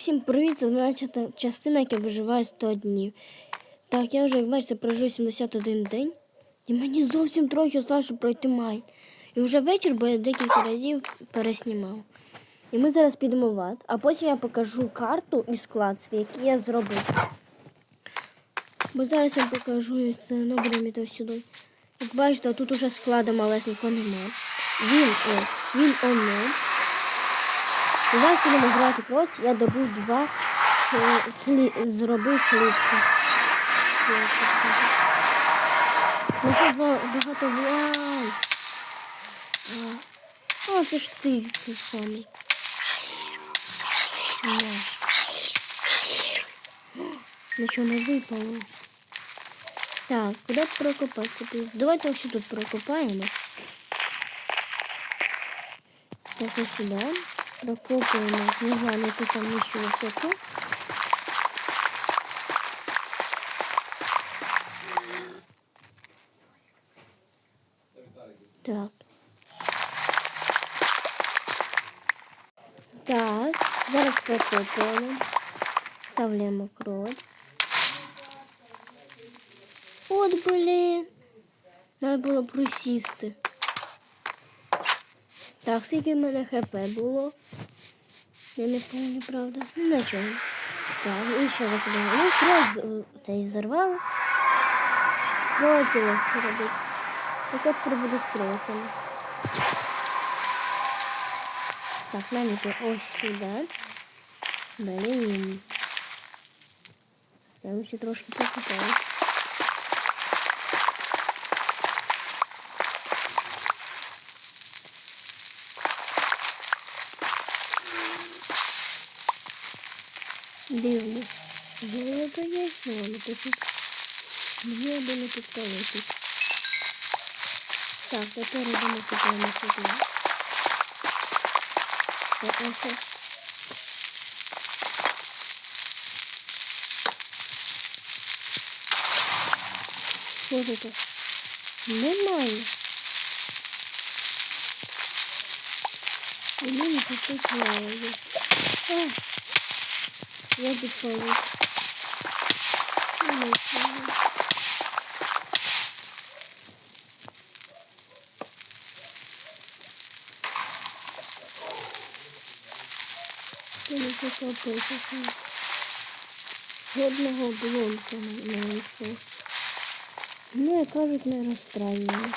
Всім привіт, це моя частина, яка виживає 100 днів. Так, я вже, як бачите, прожив 71 день. І мені зовсім трохи осталось, щоб пройти май. І вже вечір, бо я декілька разів переснімав. І ми зараз підемо в ад, а потім я покажу карту і склад свій, який я зробив. Бо зараз я покажу це ну, будемо йти сюди. Як бачите, тут уже складу малесенького нема. Він, о, він. І зараз будемо збирати кроці, я добув два слі... зробив слідки. Ну що два багато влай. А, це ж ти, ти самий. Нічого не випало. Так, куди прокопатися? Давайте ось тут прокопаємо. Так, ось сюди. Прокопуємо, не знаю, на яку там нижчу висоту. Так. Так, зараз прокопуємо. Вставляємо крот. От, блін. Треба було присісти. Так, скільки в мене хп було. Я не пам'ятаю, правда. Ну, нічого. Так, і ще раз. Ну, крот е, цей зарвали. Кротіло, що робити. Так я тепер буду з кротами. Так, нам іти ось сюди. Блін. Я ще трошки покупаю. Є золото. Тут Мені аби не підпалити. Так, тепер йдемо купуємо сюди. Так, ось. Слухайте, немає. Мені не підпалити. А, я підпалив. Ну, нічого. Я не покопався. Жодного блонка не не вийшло. Ну, як кажуть, не розстраюємо.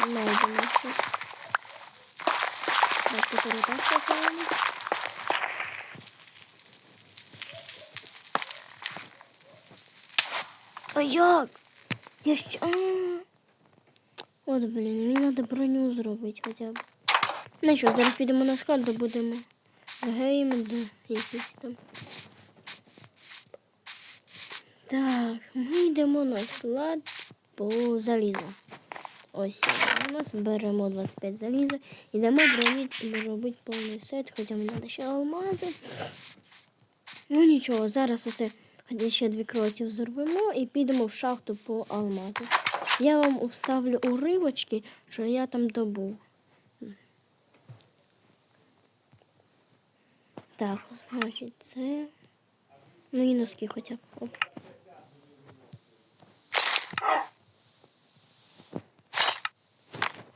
Найдемо ще. Так, тепер отак покажемо. А як? Я ще... От, блін, мені треба броню зробити хоча б. Ну що, зараз підемо на склад, добудемо гейм, да, якийсь там. Так, ми йдемо на склад по залізу. Ось у беремо 25 заліза. Йдемо броні робити повний сет, хоча мені треба ще алмази. Ну нічого, зараз оце ще дві кротів зорвемо і підемо в шахту по алмазу. Я вам вставлю уривочки, що я там добув. Так, значить це. Ну і носки хоча б. Оп.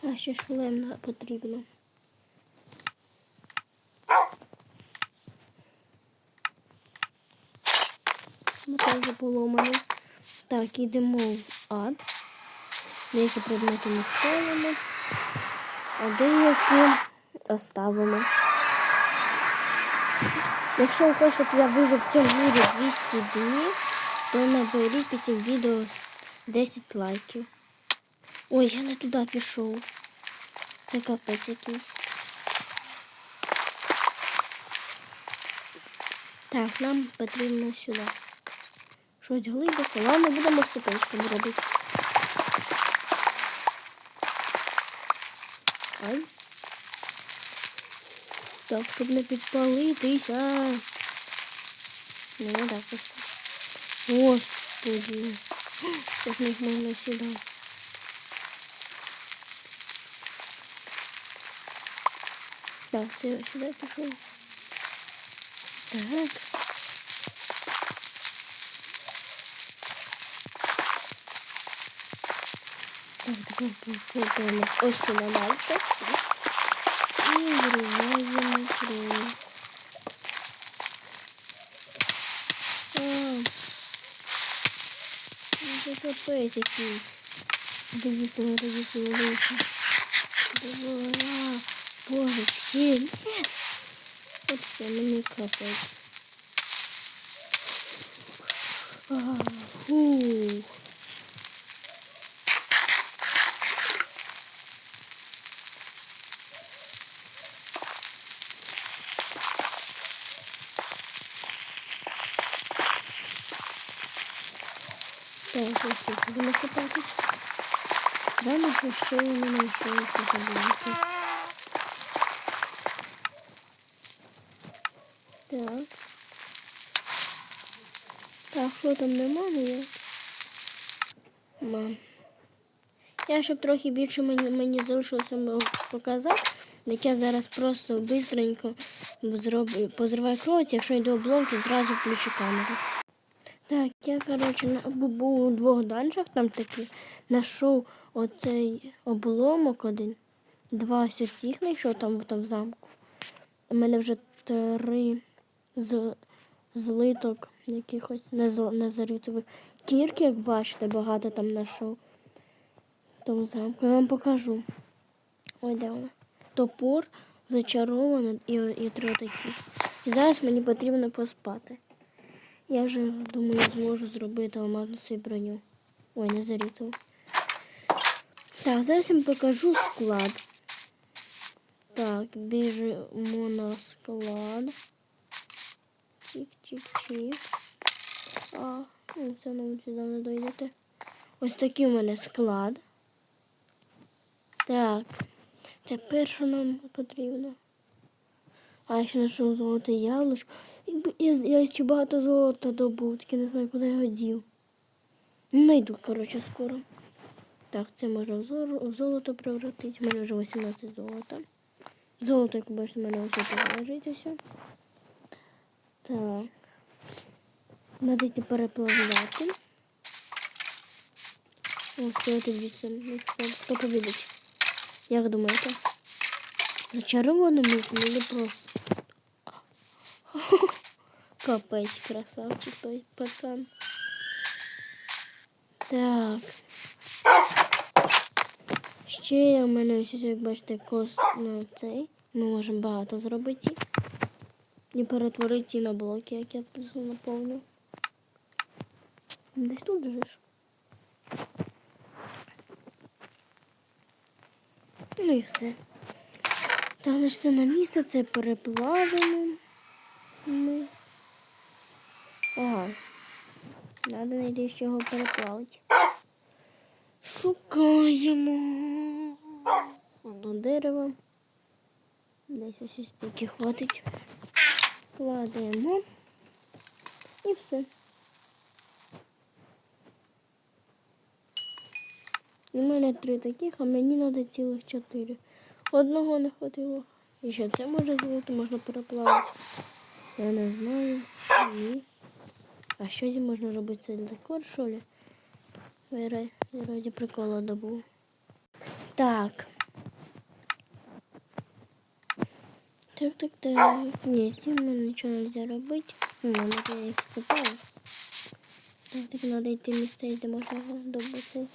А ще шлем потрібно. Це вже поломано. Так, ідемо в ад. Деякі предмети ми ставимо, а деякі оставимо. Якщо ви хочете, щоб я вижив в цьому відео 200 днів, то наберіть під цим відео 10 лайків. Ой, я не туди пішов. Це капець якийсь. Так, нам потрібно сюди. Щось глибоко. Ладно, будемо ступеньками робити. Ай. Так, щоб не підпалитися. Не так просто. Господи. Як їх можна сюди. Так, все, сюди пішов. Так. Так, тепер покладемо ось сюди далі. І вириваємо кров. Це капець якийсь. Дивіться, надо дивіться, дивіться. Давай, боже. От все, мені капець. Фух. Тут будемо. Странно, що ще я не знайшов цього. Так. Так, що там нема ніяк? Мам. Я щоб трохи більше мені, залишилося показати, так я зараз просто бистренько позриваю кровать, якщо йду обломки, зразу включу камеру. Так, я, коротше, був у двох данжах, там такі, знайшов оцей обломок один, два сітіх знайшов там, там в замку. У мене вже три з, злиток якихось незаритових. Кірки, як бачите, багато там знайшов. Тому замку. Я вам покажу. Ой, де вона? Топор, зачарована і, і три такі. І зараз мені потрібно поспати. Я вже думаю, зможу зробити алмазну свою броню. Ой, не зарітову. Так, зараз я вам покажу склад. Так, біжимо на склад. Чик-чик-чик. А, ну все сюди не дойдете. Ось такий у мене склад. Так. Тепер що нам потрібно? А ще знайшов золоте яблучко. Я, я ще багато золота добув, тільки не знаю, куди його дів. Найду, коротше, скоро. Так, це можна в золото превратити. У мене вже 18 золота. Золото, як бачите, в мене ось тут лежить все. Так. Надо йти переплавляти. Ось це дивіться. Хто побідить? Як думаєте? Зачарованим или просто? Капець, красавчик той пацан. Так. Ще в мене ось, як бачите, кос на цей. Ми можемо багато зробити. І перетворити на блоки, як я наповню. Десь тут ж. Ну і все. Значить, це на місце, це переплавимо. Ми. Ага. Надо знайти з чого переплавити. Шукаємо. Одно дерево. Десь ось таки хватить. Кладемо. І все. У мене три таких, а мені треба цілих чотири. Одного не хватило. І ще це може золото можна переплавити. Я не знаю. Ні. А що зі можна робити це декор, що? Я раді прикола добув. Так. Так, так, так. Ні, цим нічого не можна робити. Ну, може я їх скопаю. Так, так треба йти місце, де можна добути.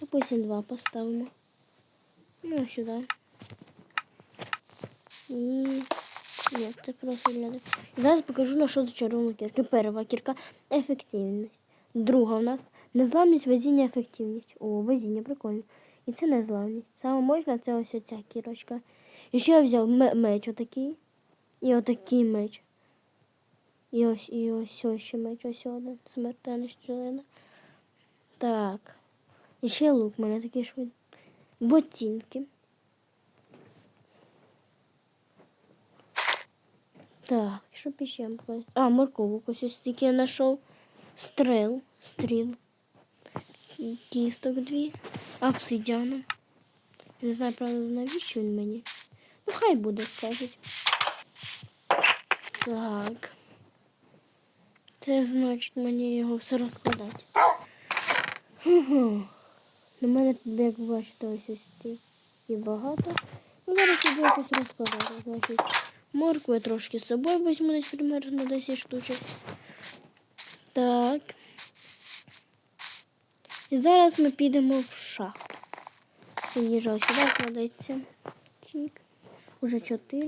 Допустим, два поставимо. Ну, сюди. І... Ні, це просто для... Зараз покажу, на що зачарована кірка. Перша кірка – ефективність. Друга у нас незламність, везіння, ефективність. О, везіння, прикольно. І це незламність. Саме можна це ось оця кірочка. І ще я взяв меч отакий. І отакий меч. І ось, і ось ось ще меч, ось один. Смертельна щелина. Так. І ще лук у мене такий швидкий. Ботинки. Так, що ще покласти? А, морковку ось ось тільки я знайшов. Стрел, стріл. Кісток дві. Обсидіана. Не знаю, правда, навіщо він мені. Ну, хай буде, кажуть. Так. Це значить мені його все розкладати. Угу. На мене тут, як бачите, ось ось і багато. Ну, зараз буду якось розкладати. Значить, моркви трошки з собою візьму десь примерно 10 штучок. Так. І зараз ми підемо в шахту. Ось сюди кладеться. Чик. Уже 4.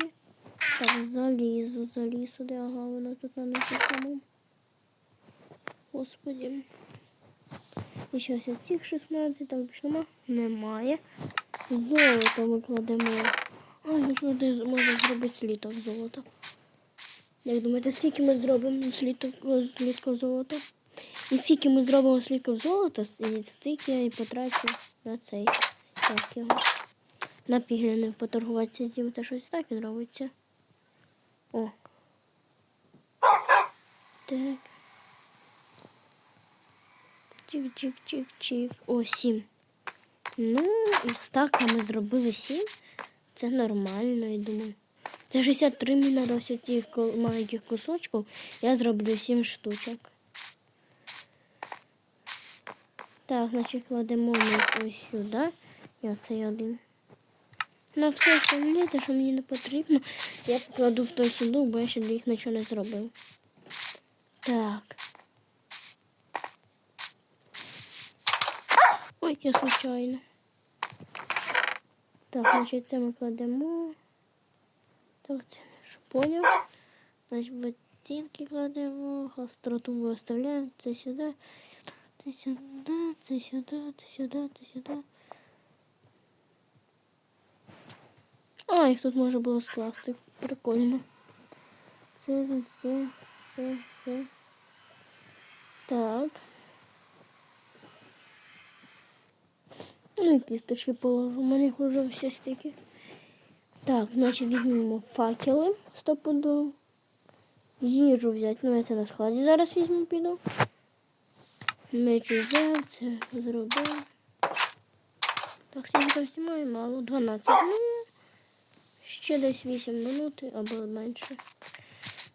Так, залізу, залізу, сюди, ага, вона тут на нижче самому. Господи. І ще ось цих 16, так більше нема? Немає. Золото ми кладемо. Що можна зробити сліток золота? Як думаєте, скільки ми зробимо сліток, слідків золота? І скільки ми зробимо слідків золота, і стільки я і потрачу на цей. Так його. На піглини поторгуватися з ним, це щось так і робиться. О. Так. Чик-чик-чик-чик. О, сім. Ну, із стака ми зробили сім. Це нормально, я думаю. Це 63 мені треба ось цих маленьких кусочків. Я зроблю 7 штучок. Так, значить кладемо ми ось сюди. І оцей один. На все остальне, те, що мені не потрібно, я покладу в той сундук, бо я ще їх нічого не зробив. Так. Ой, я случайно. Так, значить, це ми кладемо. Так, це ж поняв. Значить, ботинки кладемо, остроту ми оставляємо. Це сюди, це сюди, це сюди, це сюди, це сюди. А, їх тут можна було скласти. Прикольно. Це, це, це, це. Так. Кісточки положу. У мене вже все стільки. Так, значить візьмемо факели стопудово. Їжу взяти. Ну, я це на складі зараз візьму, піду. Меч взяв, це зробив. Так, скільки там знімаю? Мало. 12. Ну, ще десь 8 минут або менше.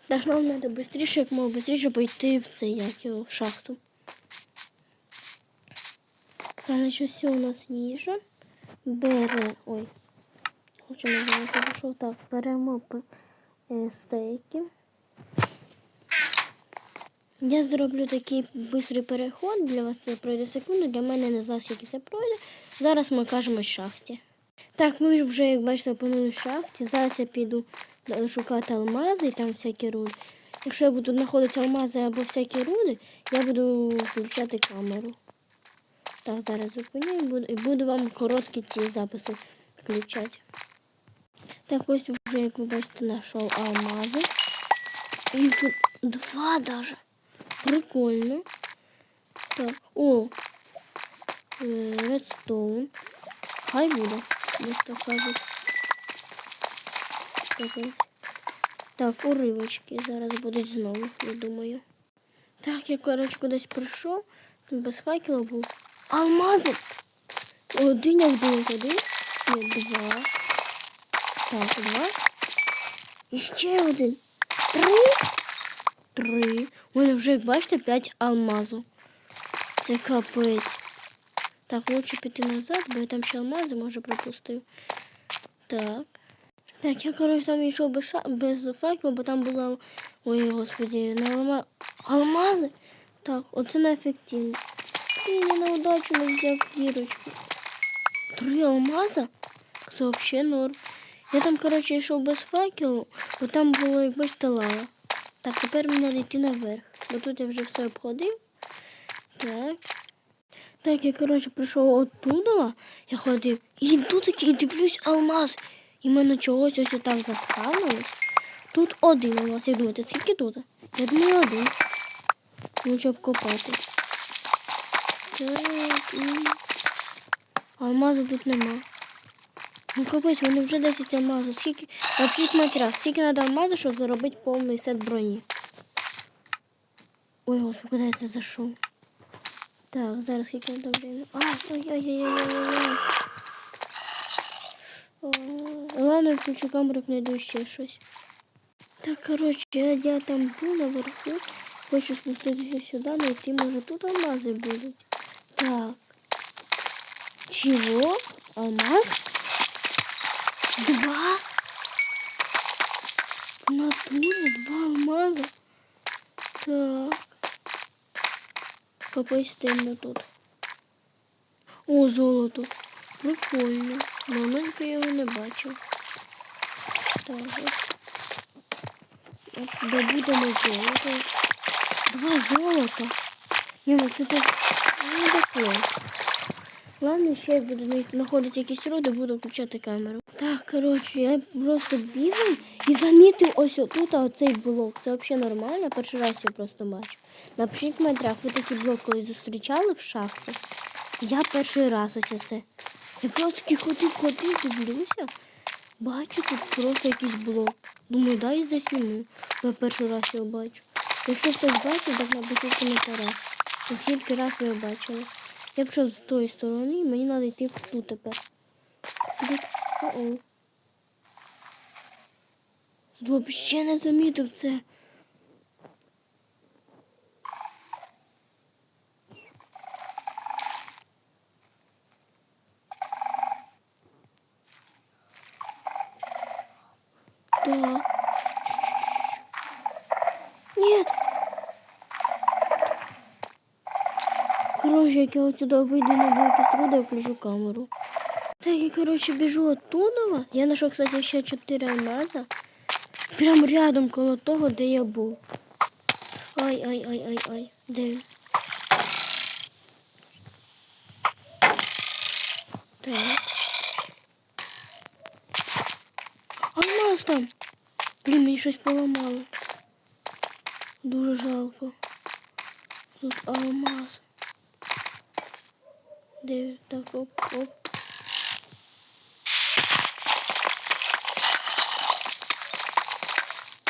Так, нам треба швидше, як можна швидше пойти в цей як його, в шахту. Значить, все у нас їжа. Бере. Ой. Хочу набагато пішов. Так, беремо е, стейки. Я зроблю такий швидкий переход. Для вас це пройде секунду, для мене не знаю, скільки це пройде. Зараз ми кажемо шахті. Так, ми вже, як бачите, опинилися в шахті. Зараз я піду е, шукати алмази і там всякі руди. Якщо я буду знаходити алмази або всякі руди, я буду включати камеру. Так, зараз зупиню і буду, і буду вам короткі ці записи включати. Так, ось вже, як ви бачите, знайшов алмази. І тут два даже. Прикольно. Так, о, е, редстоун. Хай буде, як то кажуть. Так, так, уривочки зараз будуть знову, я думаю. Так, я, коротше, кудись прийшов, тут без факела був. Алмази! Один як один. Ні, два. Так, два. І ще один. Три. Три. Мене вже, як бачите, п'ять алмазів. Це капець. Так, лучше піти назад, бо я там ще алмази, може, пропустив. Так. Так, я, коротше, там йшов без, ша... без факелу, бо там було. Ой, господи, на алма... алмази. Так, оце неефективно. І я на удачу не взяв дірочку. Три алмаза? Це взагалі норм. Я там, коротше, йшов без факелу, бо там було, як бачите, лава. Так, тепер мені треба йти наверх, бо тут я вже все обходив. Так. Так, я, коротше, прийшов оттуда, я ходив, і йду такий, і дивлюсь алмаз. І мене чогось ось отак заставилось. Тут один алмаз. Як думаєте, скільки тут? Я думаю, один. Лучше обкопати. Так. Алмазу тут нема. Ну капець, вони вже 10 алмазів. Скільки. Напишіть в матеріалах, скільки треба алмазу, щоб заробити повний сет броні. Ой, господи, куди це зайшов? Так, зараз скільки треба времени. А, ой-ой-ой-ой-ой. Ладно, я включу камеру, знайду ще щось. Так, коротше, я, я там був наверху. Хочу спуститися сюди, знайти, може тут алмази будуть. Так. Чего? Алмаз? Два? В натуре два алмаза? Так. Капець темно тут. О, золото. Прикольно. Маленько я його не бачив. Так. Добудемо золото. Два золота. Ні, ну це так не таке. Ладно, ще я буду знаходити якісь роди, буду включати камеру. Так, коротше, я просто бігав і замітив ось отут оцей блок. Це взагалі нормально, перший раз я просто бачу. Напишіть в ви такий блок колись зустрічали в шахті. Я перший раз ось оце. Я просто таки ходив, дивлюся. Бачу тут просто якийсь блок. Думаю, дай засніму. бо Я перший раз його бачу. Якщо хтось бачив, так напишіть в коментарях. Скільки раз ви бачили. Я пішов з тої сторони, і мені треба йти в ту тепер. О-о. Взагалі не замітив це. Да. Нет. Короче, як я отсюда вийду на блоки сруду, я включу камеру. Так, я, короче, біжу оттуда. Я знайшов, кстати, ще 4 алмаза. Прям рядом коло того, де я був. Ай, ай, ай, ай, ай. Де? Так. Алмаз там. Блін, мені щось поламало. Дуже жалко. Тут алмаз. Де? Так, оп, оп.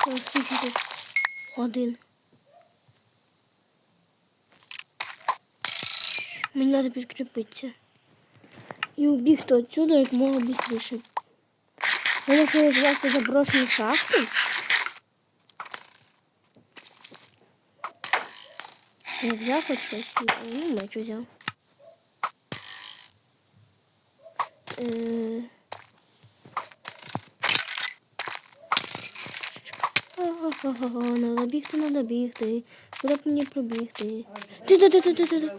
А скільки тут? Один. Мені треба підкріпитися. І убігти отсюда як мога быстріше. Я знайшов якраз заброшені шахти. Я взяв хоч щось? Ну, меч взяв. Ага, надо бігти, надо бігти. Куди б мені пробігти? Ти, ти, ти, ти.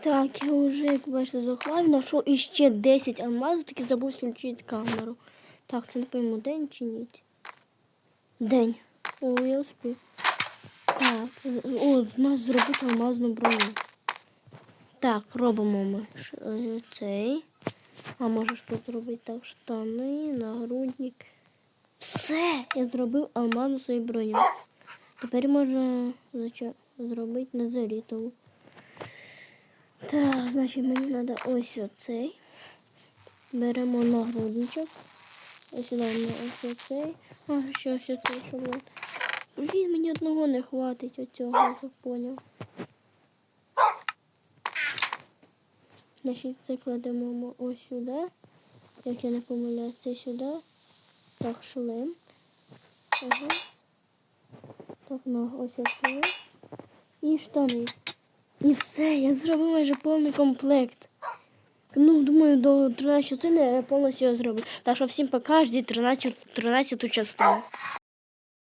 Так, я вже, як бачите, захлав, знайшов іще 10 алмазів, таки забув включити камеру. Так, це не день чи ніч? День. О, я успів. Так, о, з нас зробити алмазну броню. Так, робимо ми е, цей. А можеш тут зробити так, штани, нагрудник. Все, я зробив алмазну свою броню. Тепер можна зробити незарітову. Так, значить мені треба ось оцей. Беремо нагрудничок. Ось сюди ось оцей. А, ще ось оцей шаблон. Блін, мені одного не хватить оцього, я так. Значить, це кладемо ось сюди. Як я не помиляюсь, це сюди. Так, шлем. Ага. Так, на ось оце. І штани. І все, я зробив майже повний комплект. Ну, думаю, до 13 частини я повністю його зробив. Так що всім пока, ждіть 13, 13 частину.